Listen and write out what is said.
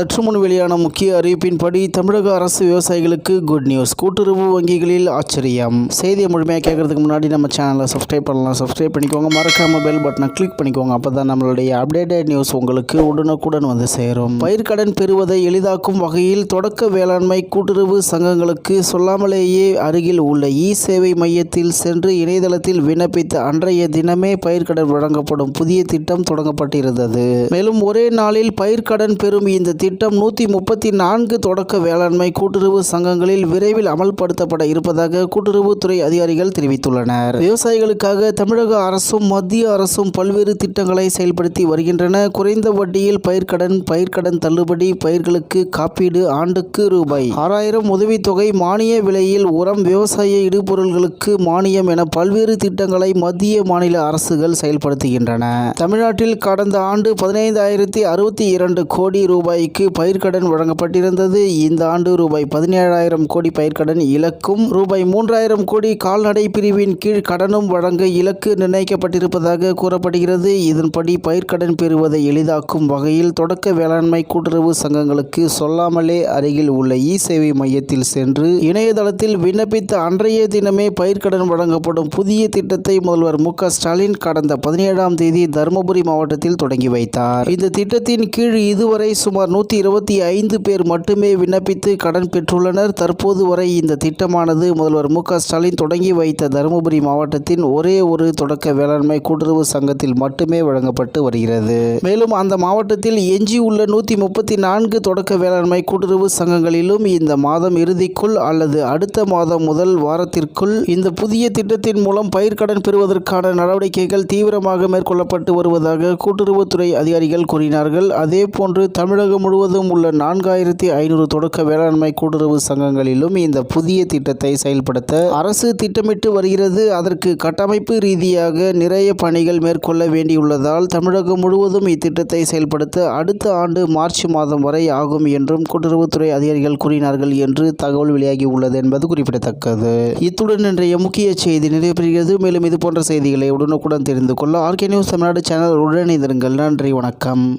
சற்று முன் வெளியான முக்கிய அறிவிப்பின்படி தமிழக அரசு விவசாயிகளுக்கு குட் நியூஸ் கூட்டுறவு வங்கிகளில் ஆச்சரியம். செய்தியை முழுமையாக கேட்கறதுக்கு முன்னாடி நம்ம சேனலை சப்ஸ்கிரைப் பண்ணலாம். சப்ஸ்கிரைப் பண்ணிக்கோங்க. மறக்காம பெல் பட்டனை கிளிக் பண்ணிக்கோங்க. அப்போ தான் நம்மளுடைய அப்டேட்டட் நியூஸ் உங்களுக்கு உடனுக்குடன் வந்து சேரும். பயிர்க்கடன் பெறுவதை எளிதாக்கும் வகையில் தொடக்க வேளாண்மை கூட்டுறவு சங்கங்களுக்கு சொல்லாமலேயே அருகில் உள்ள இ சேவை மையத்தில் சென்று இணையதளத்தில் விண்ணப்பித்த அன்றைய தினமே பயிர்க்கடன் வழங்கப்படும் புதிய திட்டம் தொடங்கப்பட்டிருந்தது. மேலும் ஒரே நாளில் பயிர்க்கடன் பெறும் இந்த திட்டம் நூற்றி முப்பத்தி நான்கு தொடக்க வேளாண்மை கூட்டுறவு சங்கங்களில் விரைவில் அமல்படுத்தப்பட இருப்பதாக கூட்டுறவுத்துறை அதிகாரிகள் தெரிவித்துள்ளனர். விவசாயிகளுக்காக தமிழக அரசும் மத்திய அரசும் பல்வேறு திட்டங்களை செயல்படுத்தி வருகின்றன. குறைந்த வட்டியில் பயிர்க்கடன் பயிர்க்கடன் தள்ளுபடி பயிர்களுக்கு காப்பீடு ஆண்டுக்கு ரூபாய். ஆறாயிரம் உதவித்தொகை மானிய விலையில் உரம் விவசாய இடுபொருள்களுக்கு மானியம் என பல்வேறு திட்டங்களை மத்திய மாநில அரசுகள் செயல்படுத்துகின்றன. தமிழ்நாட்டில் கடந்த ஆண்டு பதினைந்தாயிரத்தி அறுபத்தி இரண்டு கோடி ரூபாய்க்கு பயிர்க்கடன் வழங்கப்பட்டிருந்தது. இந்த ஆண்டு ரூபாய் பதினேழாயிரம் கோடி பயிர்க்கடன் இலக்கும். ரூபாய் மூன்றாயிரம் கோடி கால்நடை பிரிவின் கீழ் கடனும் வழங்க இலக்கு நிர்ணயிக்கப்பட்டிருப்பதாக கூறப்படுகிறது. இதன்படி பயிர்க்கடன் பெறுவதை எளிதாக்கும் வகையில் தொடக்க வேளாண்மை கூட்டுறவு சங்கங்களுக்கு சொல்லாமலே அருகில் உள்ள இ சேவை மையத்தில் சென்று இணையதளத்தில் விண்ணப்பித்த அன்றைய தினமே பயிர்க்கடன் வழங்கப்படும் புதிய திட்டத்தை முதல்வர் மு. ஸ்டாலின் கடந்த பதினேழாம் தேதி தருமபுரி மாவட்டத்தில் தொடங்கி வைத்தார். இந்த திட்டத்தின் கீழ் இதுவரை சுமார் நூற்றி இருபத்தி ஐந்து பேர் மட்டுமே விண்ணப்பித்து கடன் பெற்றுள்ளனர். தற்போது வரை இந்த திட்டமானது முதல்வர் மு ஸ்டாலின் தொடங்கி வைத்த தருமபுரி மாவட்டத்தின் ஒரே ஒரு தொடக்க வேளாண்மை கூட்டுறவு சங்கத்தில் மட்டுமே வழங்கப்பட்டு வருகிறது. மேலும் அந்த மாவட்டத்தில் எஞ்சியுள்ள நூற்றி முப்பத்தி நான்கு தொடக்க வேளாண்மை கூட்டுறவு சங்கங்களிலும் இந்த மாதம் இறுதிக்குள் அல்லது அடுத்த மாதம் முதல் வாரத்திற்குள் இந்த புதிய திட்டத்தின் மூலம் பயிர்க்கடன் பெறுவதற்கான நடவடிக்கைகள் தீவிரமாக மேற்கொள்ளப்பட்டு வருவதாக கூட்டுறவுத்துறை அதிகாரிகள் கூறினார்கள். அதேபோன்று தமிழகம் முழுவதும் உள்ள நான்காயிரத்தி ஐநூறு தொடக்க வேளாண்மை கூட்டுறவு சங்கங்களிலும் இந்த புதிய திட்டத்தை செயல்படுத்த அரசு திட்டமிட்டு வருகிறது. அதற்கு கட்டமைப்பு ரீதியாக நிறைய பணிகள் மேற்கொள்ள வேண்டியுள்ளதால் தமிழகம் முழுவதும் இத்திட்டத்தை செயல்படுத்த அடுத்த ஆண்டு மார்ச் மாதம் வரை ஆகும் என்றும் கூட்டுறவுத்துறை அதிகாரிகள் கூறினார்கள் என்று தகவல் வெளியாகி உள்ளது என்பது குறிப்பிடத்தக்கது. இத்துடன் இன்றைய முக்கிய செய்தி நிறைவு பெறுகிறது மேலும் இது போன்ற செய்திகளை உடனுக்குடன் தெரிந்து கொள்ள ஆர்கே நியூஸ் தமிழ்நாடு சேனல் உடனே நன்றி வணக்கம்.